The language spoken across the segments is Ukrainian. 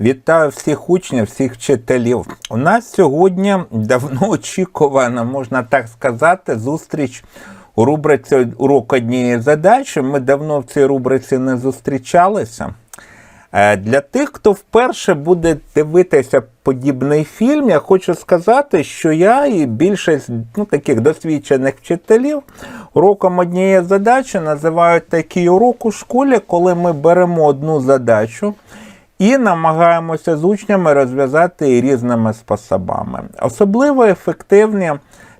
Вітаю всіх учнів, всіх вчителів. У нас сьогодні давно очікувана, можна так сказати, зустріч у рубриці урок однієї задачі. Ми давно в цій рубриці не зустрічалися. Е, Для тих, хто вперше буде дивитися подібний фільм, я хочу сказати, що я і більшість ну, таких досвідчених вчителів уроком однієї задачі називають такий урок у школі, коли ми беремо одну задачу і намагаємося з учнями розв'язати її різними способами. Особливо ефективні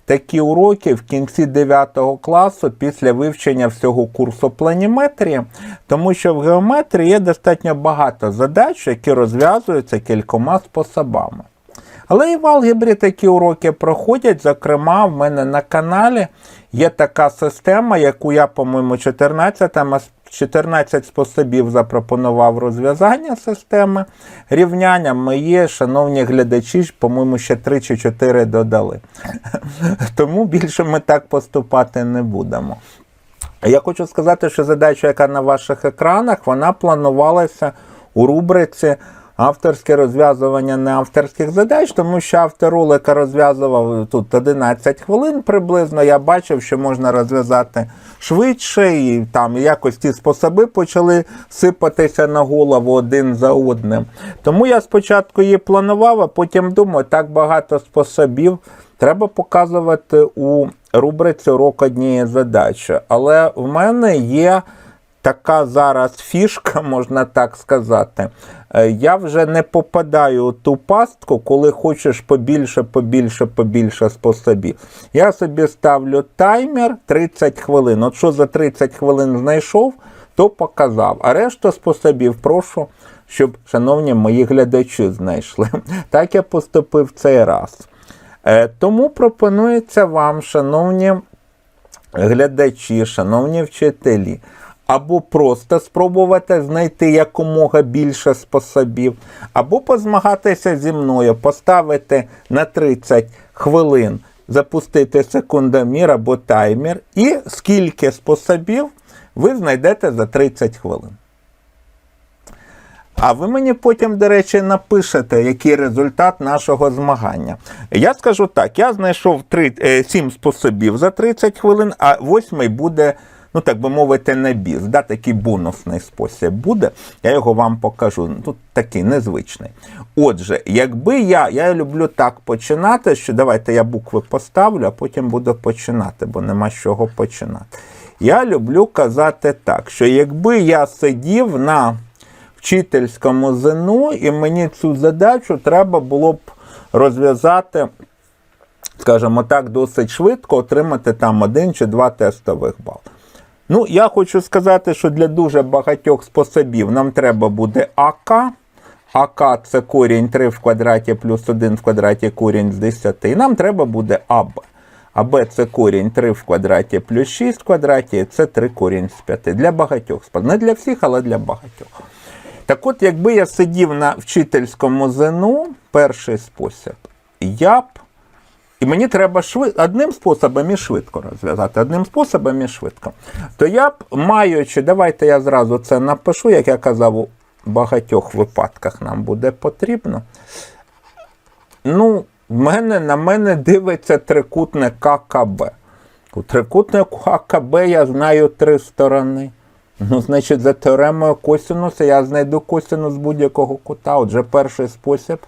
такі уроки в кінці 9 класу після вивчення всього курсу планіметрії, тому що в геометрії є достатньо багато задач, які розв'язуються кількома способами. Але і в алгебрі такі уроки проходять. Зокрема, в мене на каналі є така система, яку я, по-моєму, 14 14 способів запропонував розв'язання системи рівняння. Мої, шановні глядачі, по-моєму, ще 3 чи 4 додали. Тому більше ми так поступати не будемо. Я хочу сказати, що задача, яка на ваших екранах, вона планувалася у рубриці авторське розв'язування неавторських задач, тому що автор ролика розв'язував тут 11 хвилин приблизно. Я бачив, що можна розв'язати швидше, і там якось ті способи почали сипатися на голову один за одним. Тому я спочатку її планував, а потім думаю, так багато способів треба показувати у рубриці урок однієї задачі. Але в мене є така зараз фішка, можна так сказати. Е, Я вже не попадаю у ту пастку, коли хочеш побільше, побільше, побільше способів. Я собі ставлю таймер 30 хвилин. От що за 30 хвилин знайшов, то показав. А решту способів прошу, щоб, шановні мої глядачі, знайшли. Так я поступив цей раз. Е, Тому пропонується вам, шановні глядачі, шановні вчителі, або просто спробувати знайти якомога більше способів, або позмагатися зі мною, поставити на 30 хвилин, запустити секундомір або таймер, і скільки способів ви знайдете за 30 хвилин. А ви мені потім, до речі, напишете, який результат нашого змагання. Я скажу так: я знайшов 3, 7 способів за 30 хвилин, а восьмий буде, ну так би мовити, на біс. Да, такий бонусний спосіб буде. Я його вам покажу. Тут такий незвичний. Отже, якби я, я люблю так починати, що давайте я букви поставлю, а потім буду починати, бо нема з чого починати. Я люблю казати так, що якби я сидів на вчительському ЗНО, і мені цю задачу треба було б розв'язати, скажімо так, досить швидко, отримати там один чи два тестових бал. Ну, я хочу сказати, що для дуже багатьох способів нам треба буде АК. АК це корінь 3 в квадраті плюс 1 в квадраті корінь з 10. І нам треба буде АБ. АБ це корінь 3 в квадраті плюс 6 в квадраті, це 3 корінь з 5. Для багатьох. Не для всіх, але для багатьох. Так от, якби я сидів на вчительському ЗНО, перший спосіб, я б. І мені треба швид... одним способом і швидко розв'язати, одним способом і швидко. То я б, маючи, давайте я зразу це напишу, як я казав, у багатьох випадках нам буде потрібно. Ну, в мене, на мене дивиться трикутник ККБ. У трикутнику АКБ я знаю три сторони. Ну, значить, за теоремою косинуса я знайду косинус будь-якого кута. Отже, перший спосіб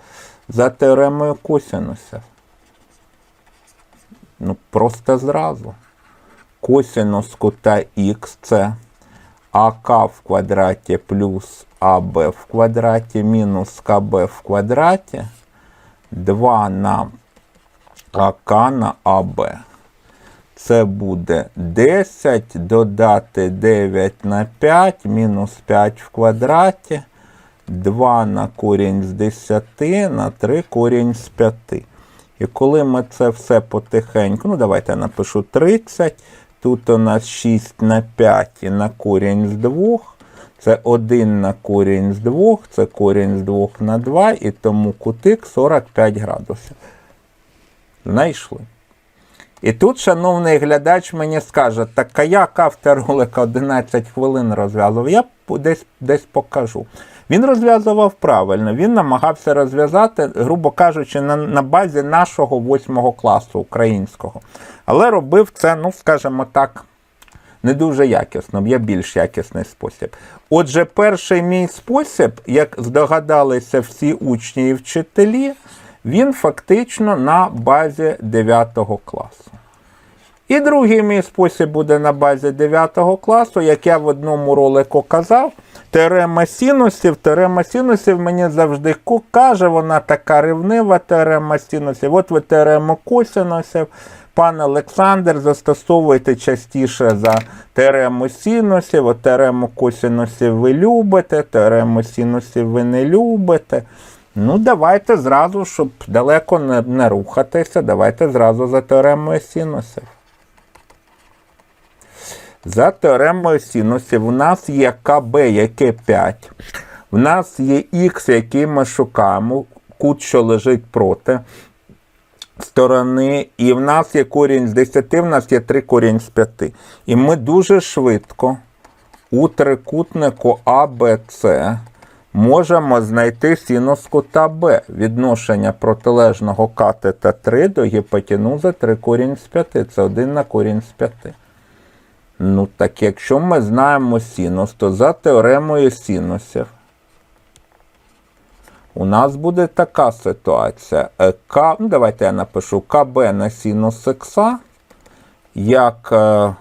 за теоремою косинуса. Ну, просто зразу. Косинус кута х це АК в квадраті плюс АБ в квадраті мінус КБ в квадраті. 2 на АК на АБ. Це буде 10 додати 9 на 5, мінус 5 в квадраті, 2 на корінь з 10 на 3 корінь з 5. І коли ми це все потихеньку, ну давайте я напишу 30, тут у нас 6 на 5 і на корінь з 2, це 1 на корінь з 2, це корінь з 2 на 2, і тому кутик 45 градусів. Знайшли. І тут, шановний глядач, мені скаже, так а як автор ролика 11 хвилин розв'язував, я десь, десь покажу. Він розв'язував правильно, він намагався розв'язати, грубо кажучи, на, на базі нашого восьмого класу українського. Але робив це, ну, скажімо так, не дуже якісно, є більш якісний спосіб. Отже, перший мій спосіб, як здогадалися всі учні і вчителі, він фактично на базі 9 класу. І другий мій спосіб буде на базі 9 класу, як я в одному ролику казав. Теорема синусів. Теорема синусів мені завжди каже, вона така ревнива теорема синусів. От ви теорему косинусів. Пан Олександр, застосовуйте частіше за теорему синусів. От теорему косинусів ви любите, теорему синусів ви не любите. Ну, давайте зразу, щоб далеко не, не рухатися, давайте зразу за теоремою синусів. За теоремою синусів у нас є КБ, яке 5. В нас є Х, який ми шукаємо, кут, що лежить проти сторони. І в нас є корінь з 10, в нас є 3 корінь з 5. І ми дуже швидко у трикутнику АБЦ можемо знайти синус кута Б. Відношення протилежного катета 3 до гіпотенузи 3 корінь з 5. Це 1 на корінь з 5. Ну, так якщо ми знаємо синус, то за теоремою синусів у нас буде така ситуація. Е, К, ну, давайте я напишу КБ на синус х, як е,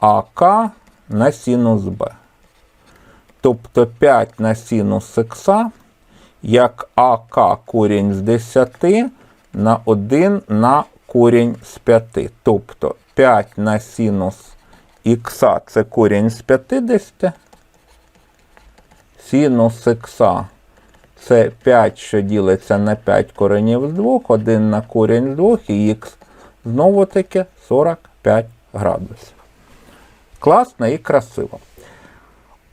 АК на синус Б. Тобто 5 на синус х, як АК корінь з 10 на 1 на корінь з 5. Тобто 5 на синус х це корінь з 50. Синус х це 5, що ділиться на 5 коренів з 2, 1 на корінь з 2 і х знову таки 45 градусів. Класно і красиво.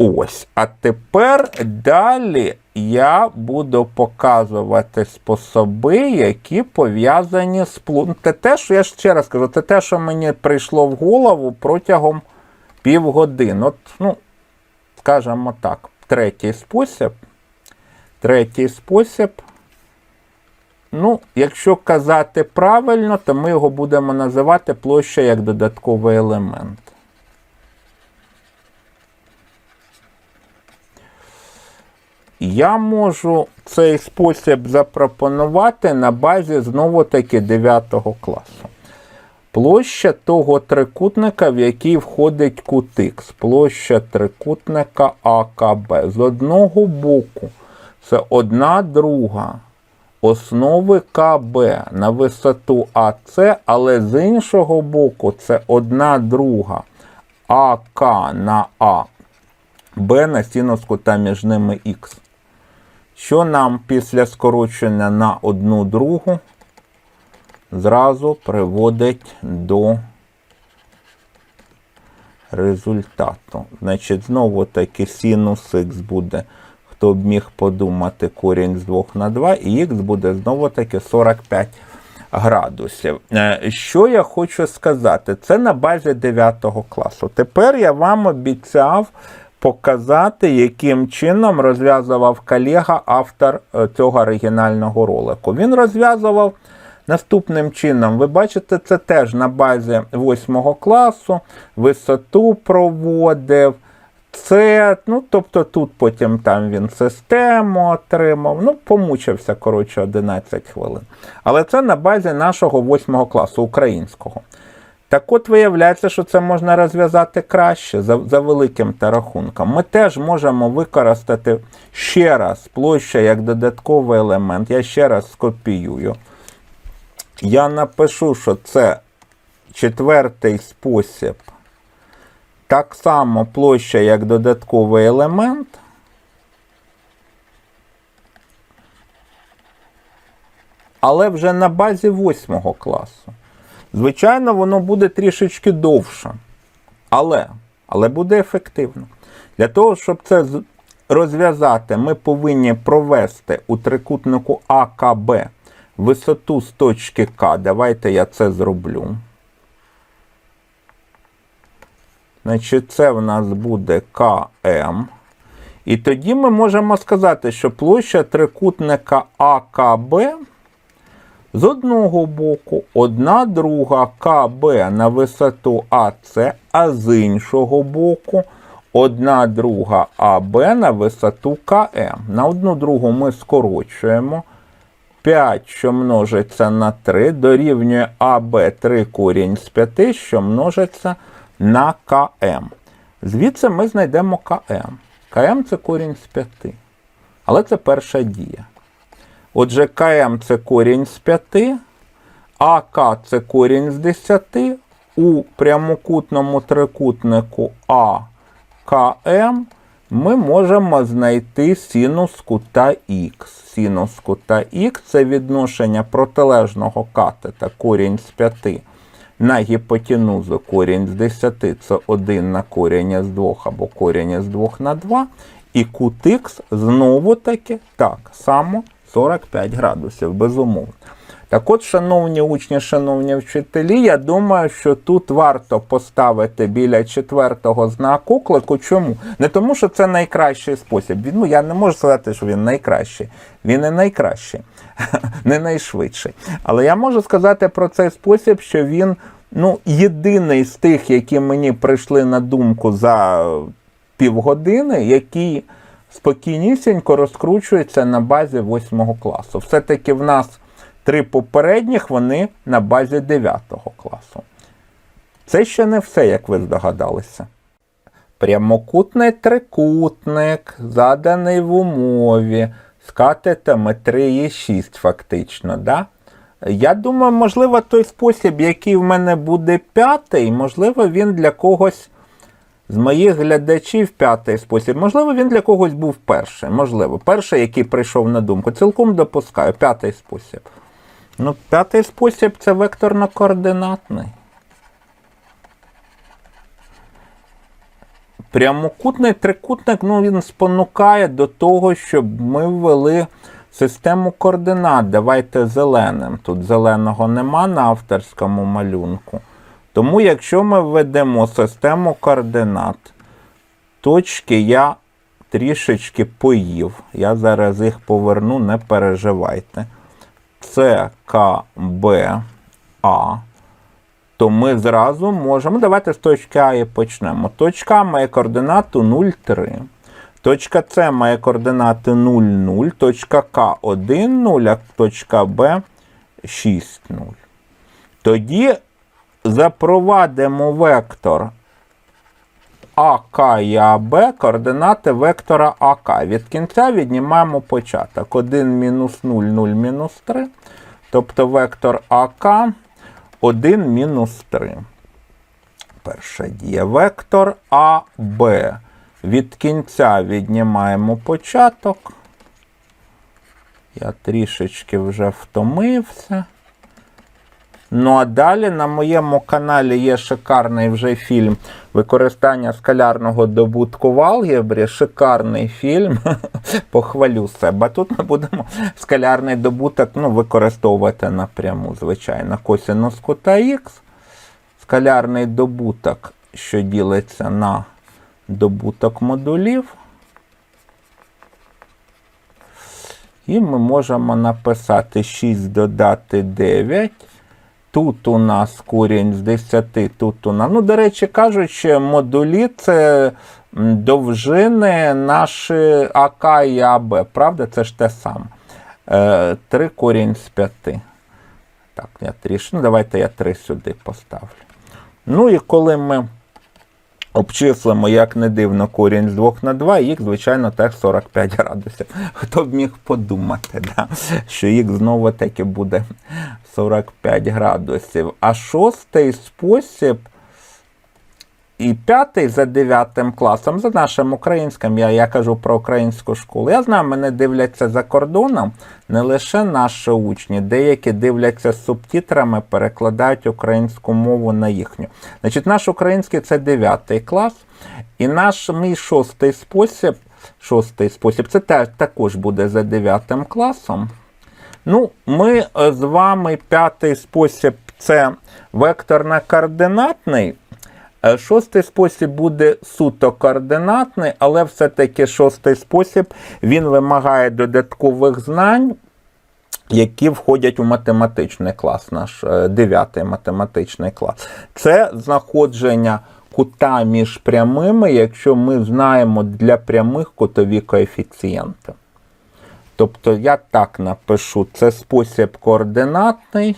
Ось. А тепер далі я буду показувати способи, які пов'язані з плу... Це те, що я ще раз кажу, це те, що мені прийшло в голову протягом півгодини. От, ну, скажімо так, третій спосіб. Третій спосіб. Ну, якщо казати правильно, то ми його будемо називати площа як додатковий елемент. Я можу цей спосіб запропонувати на базі знову-таки 9 класу. Площа того трикутника, в який входить кут Х. Площа трикутника АКБ. З одного боку це одна друга основи КБ на висоту АС, але з іншого боку це одна друга АК на А, Б на синус кута між ними Х. Що нам після скорочення на одну другу зразу приводить до результату. Значить, знову таки синус х буде, хто б міг подумати, корінь з 2 на 2, і х буде знову таки 45 градусів. Е, Що я хочу сказати? Це на базі 9 класу. Тепер я вам обіцяв показати, яким чином розв'язував колега автор е, цього оригінального ролику. Він розв'язував наступним чином. Ви бачите, це теж на базі 8 класу, висоту проводив. Це, ну, тобто тут потім там він систему отримав. Ну, помучився, коротше, 11 хвилин. Але це на базі нашого 8 класу українського. Так от виявляється, що це можна розв'язати краще за, за великим та рахунком. Ми теж можемо використати ще раз площа як додатковий елемент. Я ще раз скопіюю. Я напишу, що це четвертий спосіб. Так само площа як додатковий елемент. Але вже на базі 8 класу. Звичайно, воно буде трішечки довше. Але, але буде ефективно. Для того, щоб це розв'язати, ми повинні провести у трикутнику АКБ висоту з точки К. Давайте я це зроблю. Значить, це в нас буде КМ. І тоді ми можемо сказати, що площа трикутника АКБ з одного боку, одна друга КБ на висоту АС, а з іншого боку, одна друга АБ на висоту КМ. На одну другу ми скорочуємо. 5, що множиться на 3, дорівнює АБ 3 корінь з 5, що множиться на КМ. Звідси ми знайдемо КМ. КМ це корінь з 5. Але це перша дія. Отже, КМ це корінь з 5, АК це корінь з 10. У прямокутному трикутнику АКМ ми можемо знайти синус кута Х. Синус кута Х це відношення протилежного катета корінь з 5 на гіпотенузу корінь з 10 це 1 на корінь з 2 або корінь з 2 на 2. І кут Х знову таки так само 45 градусів, безумовно. Так от, шановні учні, шановні вчителі, я думаю, що тут варто поставити біля четвертого знаку оклику. Чому? Не тому, що це найкращий спосіб. Ну, я не можу сказати, що він найкращий. Він не найкращий, не найшвидший. Але я можу сказати про цей спосіб, що він ну, єдиний з тих, які мені прийшли на думку за півгодини, який спокійнісінько розкручується на базі 8 класу. Все-таки в нас три попередніх вони на базі 9 класу. Це ще не все, як ви здогадалися. Прямокутний трикутник, заданий в умові, з катетами 3 і 6 фактично. Да? Я думаю, можливо, той спосіб, який в мене буде п'ятий, можливо, він для когось з моїх глядачів п'ятий спосіб. Можливо, він для когось був перший. Можливо, перший, який прийшов на думку. Цілком допускаю. П'ятий спосіб. Ну, п'ятий спосіб це векторно-координатний. Прямокутний трикутник, ну, він спонукає до того, щоб ми ввели систему координат. Давайте зеленим. Тут зеленого нема на авторському малюнку. Тому, якщо ми введемо систему координат, точки я трішечки поїв. Я зараз їх поверну, не переживайте. С, К, Б, А, то ми зразу можемо. Давайте з точки А і почнемо. Точка А має координату 0,3. Точка С має координати 0, 0, точка К 1, 0, а точка Б 6, 0. Тоді запровадимо вектор АК і АБ, координати вектора АК. Від кінця віднімаємо початок. 1 мінус 0, 0 мінус 3. Тобто вектор АК 1 мінус 3. Перша дія. Вектор АБ. Від кінця віднімаємо початок. Я трішечки вже втомився. Ну а далі на моєму каналі є шикарний вже фільм використання скалярного добутку в алгебрі. Шикарний фільм. Похвалю себе. Тут ми будемо скалярний добуток ну, використовувати напряму, звичайно. Косинус кута Х. Скалярний добуток, що ділиться на добуток модулів. І ми можемо написати 6 додати 9. Тут у нас корінь з 10, тут у нас. Ну, до речі, кажучи, модулі це довжини наші АК і АБ. Правда, це ж те саме. 3 корінь з 5. Так, я трішки. Ну, давайте я 3 сюди поставлю. Ну і коли ми обчислимо, як не дивно, корінь з 2 на 2, їх, звичайно, теж 45 градусів. Хто б міг подумати, да? що їх знову таки буде 45 градусів. А шостий спосіб. І п'ятий за дев'ятим класом, за нашим українським, я я кажу про українську школу. Я знаю, мене дивляться за кордоном не лише наші учні, деякі дивляться з субтитрами, перекладають українську мову на їхню. Значить, наш український це дев'ятий клас. І наш мій шостий спосіб, шостий спосіб, це також буде за дев'ятим класом. Ну, ми з вами п'ятий спосіб це векторно-координатний. Е, Шостий спосіб буде суто координатний, але все-таки шостий спосіб він вимагає додаткових знань, які входять у математичний клас, наш е, дев'ятий математичний клас. Це знаходження кута між прямими, якщо ми знаємо для прямих кутові коефіцієнти. Тобто я так напишу, це спосіб координатний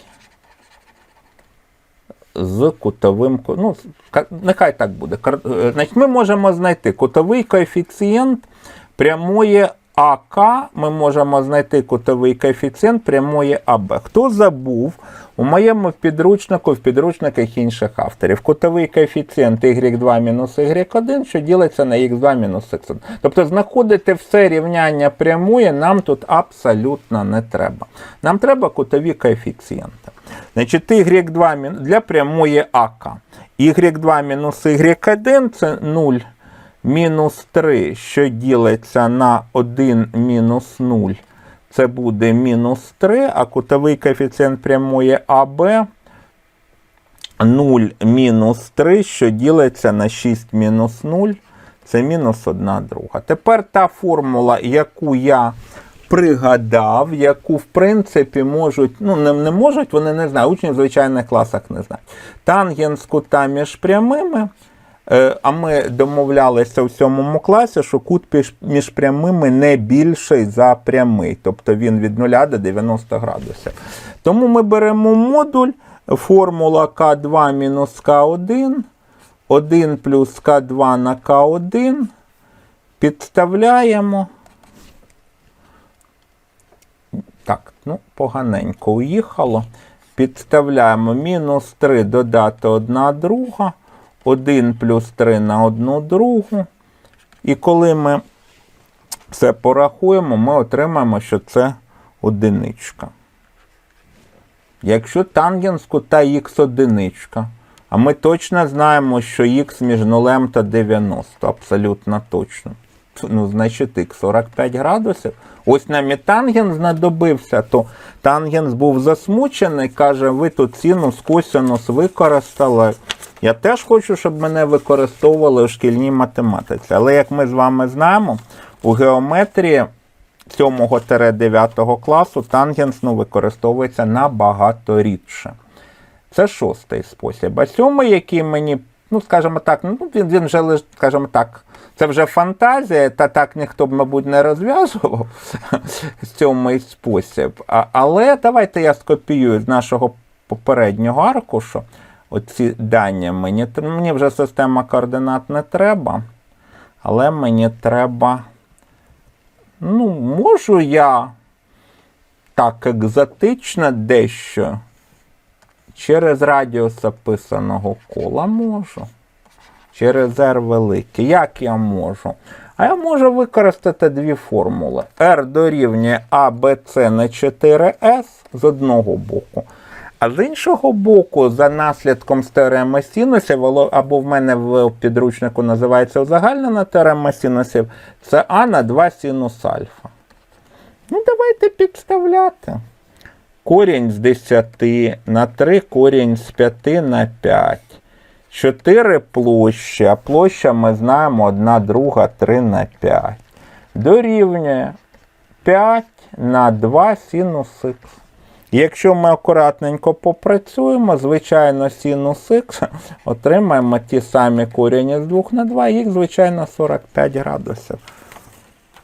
з кутовим. Ну, нехай так буде. Е, Значить, ми можемо знайти кутовий коефіцієнт прямої АК, ми можемо знайти кутовий коефіцієнт прямої АБ. Хто забув, у моєму підручнику, в підручниках інших авторів, кутовий коефіцієнт y2 мінус y1, що ділиться на x2 мінус x1. Тобто знаходити все рівняння прямої нам тут абсолютно не треба. Нам треба кутові коефіцієнти. Значить, y2 для прямої АК. y2 мінус y1 це 0 мінус 3, що ділиться на 1 мінус 0. Це буде мінус 3, а кутовий коефіцієнт прямої АБ 0 мінус 3, що ділиться на 6 мінус 0. Це мінус 1 друга. Тепер та формула, яку я пригадав, яку, в принципі, можуть, ну, не, не можуть, вони не знають, учні в звичайних класах не знають. Тангенс кута між прямими. Е, А ми домовлялися в сьомому класі, що кут між прямими не більший за прямий, тобто він від 0 до 90 градусів. Тому ми беремо модуль, формула К2 мінус К1, 1 плюс К2 на К1, підставляємо. Так, ну, поганенько уїхало. Підставляємо мінус 3 додати 1 друга, 1 плюс 3 на 1 другу. І коли ми це порахуємо, ми отримаємо, що це одиничка. Якщо тангенс кута х одиничка, а ми точно знаємо, що х між 0 та 90, абсолютно точно. Ну, значить, х 45 градусів. Ось нам і тангенс знадобився, то тангенс був засмучений, каже, ви тут синус, косинус використали. Я теж хочу, щоб мене використовували у шкільній математиці. Але як ми з вами знаємо, у геометрії 7-9 класу тангенс ну, використовується набагато рідше. Це шостий спосіб. А сьомий, який мені, ну, скажімо так, ну, він, він вже, скажімо так, це вже фантазія, та так ніхто б, мабуть, не розв'язував сьомий спосіб. А, але давайте я скопіюю з нашого попереднього аркушу оці дані. Мені, мені вже система координат не треба, але мені треба. Ну, можу я так екзотично дещо через радіус описаного кола можу. Через R великий. Як я можу? А я можу використати дві формули. R дорівнює ABC на 4S з одного боку. А з іншого боку, за наслідком теореми синусів, або- в мене в підручнику називається узагальнена теорема синусів, це А на 2 синус альфа. Ну, давайте підставляти. Корінь з 10 на 3, корінь з 5 на 5. 4 площі, а площа ми знаємо 1 друга 3 на 5. Дорівнює 5 на 2 синус х. Якщо ми акуратненько попрацюємо, звичайно, синус х, отримаємо ті самі корені з 2 на 2, їх, звичайно, 45 градусів.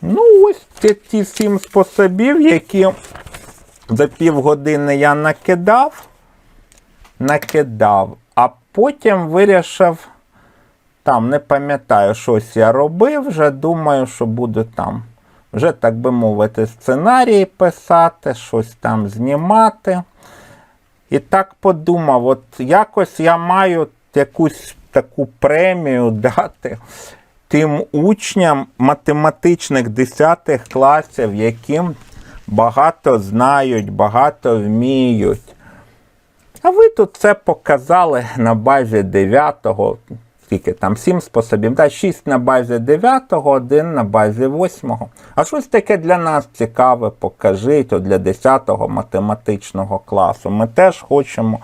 Ну, ось ці ті сім способів, які за півгодини я накидав, накидав, а потім вирішив, там, не пам'ятаю, щось я робив, вже думаю, що буду там, вже, так би мовити, сценарії писати, щось там знімати. І так подумав, от якось я маю якусь таку премію дати тим учням математичних 10 класів, яким багато знають, багато вміють. А ви тут це показали на базі 9-го, скільки там 7 способів, да, 6 на базі 9-го, 1 на базі 8-го. А щось таке для нас цікаве покажіть от для 10-го математичного класу. Ми теж хочемо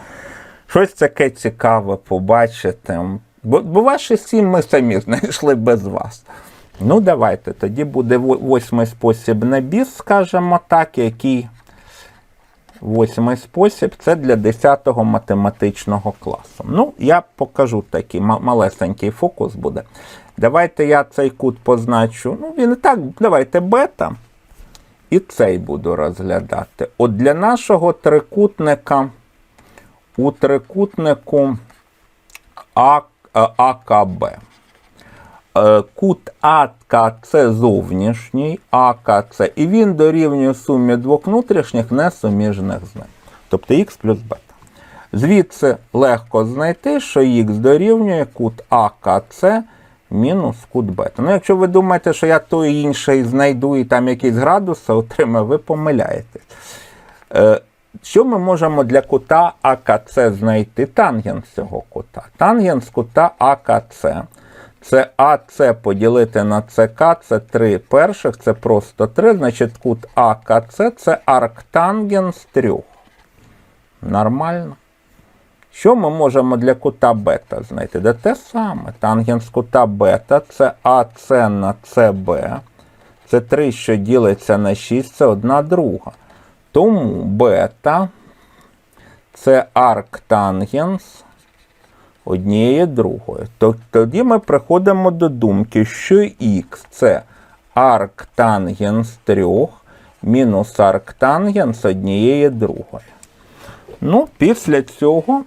щось таке цікаве побачити. Бо, бо ваші сім ми самі знайшли без вас. Ну, давайте. Тоді буде восьмий спосіб на біс, скажімо так, який восьмий спосіб це для 10 математичного класу. Ну, я покажу такий малесенький фокус буде. Давайте я цей кут позначу. Ну, він і так, давайте бета. І цей буду розглядати. От для нашого трикутника у трикутнику А, е, АКБ. Е, Кут АКЦ зовнішній, АКЦ, і він дорівнює сумі двох внутрішніх несуміжних з ним. Тобто х плюс бета. Звідси легко знайти, що х дорівнює кут АКЦ мінус кут бета. Ну, якщо ви думаєте, що я той інший знайду і там якісь градуси отримаю, ви помиляєтесь. Е, Що ми можемо для кута АКЦ знайти? Тангенс цього кута. Тангенс кута АКЦ. Це АЦ поділити на ЦК, це 3 перших, це просто 3. Значить, кут АКЦ це арктангенс трьох. Нормально. Що ми можемо для кута бета знайти? Да те саме. Тангенс кута бета це АЦ на ЦБ. Це 3, що ділиться на 6, це одна друга. Тому бета це арктангенс однієї другої. То- Тоді ми приходимо до думки, що х це арктангенс трьох мінус арктангенс однієї другої. Ну, після цього,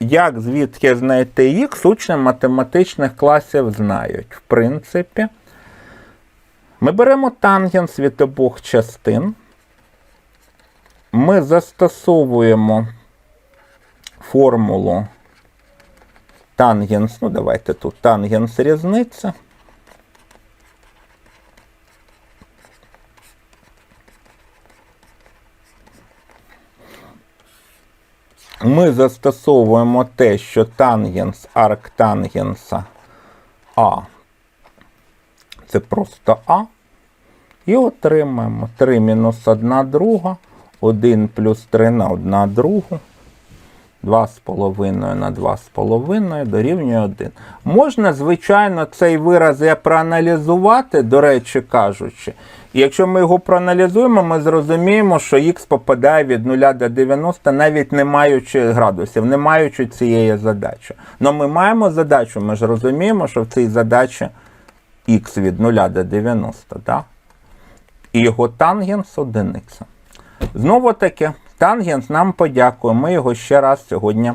як звідки знайти х, учні математичних класів знають. В принципі, ми беремо тангенс від обох частин. Ми застосовуємо формулу тангенс, ну давайте тут тангенс різниця. Ми застосовуємо те, що тангенс арктангенса А. Це просто А. І отримаємо 3 мінус 1 друга, 1 плюс 3 на 1 другу. 2,5 на 2,5 дорівнює 1. Можна, звичайно, цей вираз і проаналізувати, до речі кажучи. І якщо ми його проаналізуємо, ми зрозуміємо, що х попадає від 0 до 90, навіть не маючи градусів, не маючи цієї задачі. Але ми маємо задачу, ми ж розуміємо, що в цій задачі х від 0 до 90, так? і його тангенс одиниця. Знову таки, тангенс нам подякує. Ми його ще раз сьогодні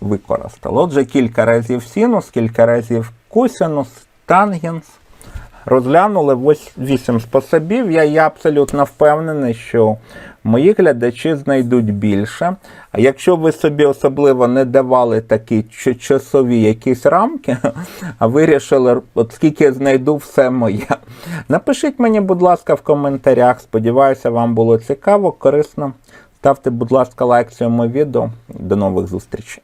використали. Отже, кілька разів синус, кілька разів косинус, тангенс. Розглянули ось вісім способів. Я є абсолютно впевнений, що мої глядачі знайдуть більше. А якщо ви собі особливо не давали такі часові якісь рамки, а вирішили, от скільки знайду, все моє. Напишіть мені, будь ласка, в коментарях. Сподіваюся, вам було цікаво, корисно. Ставте, будь ласка, лайк цьому відео. До нових зустрічей.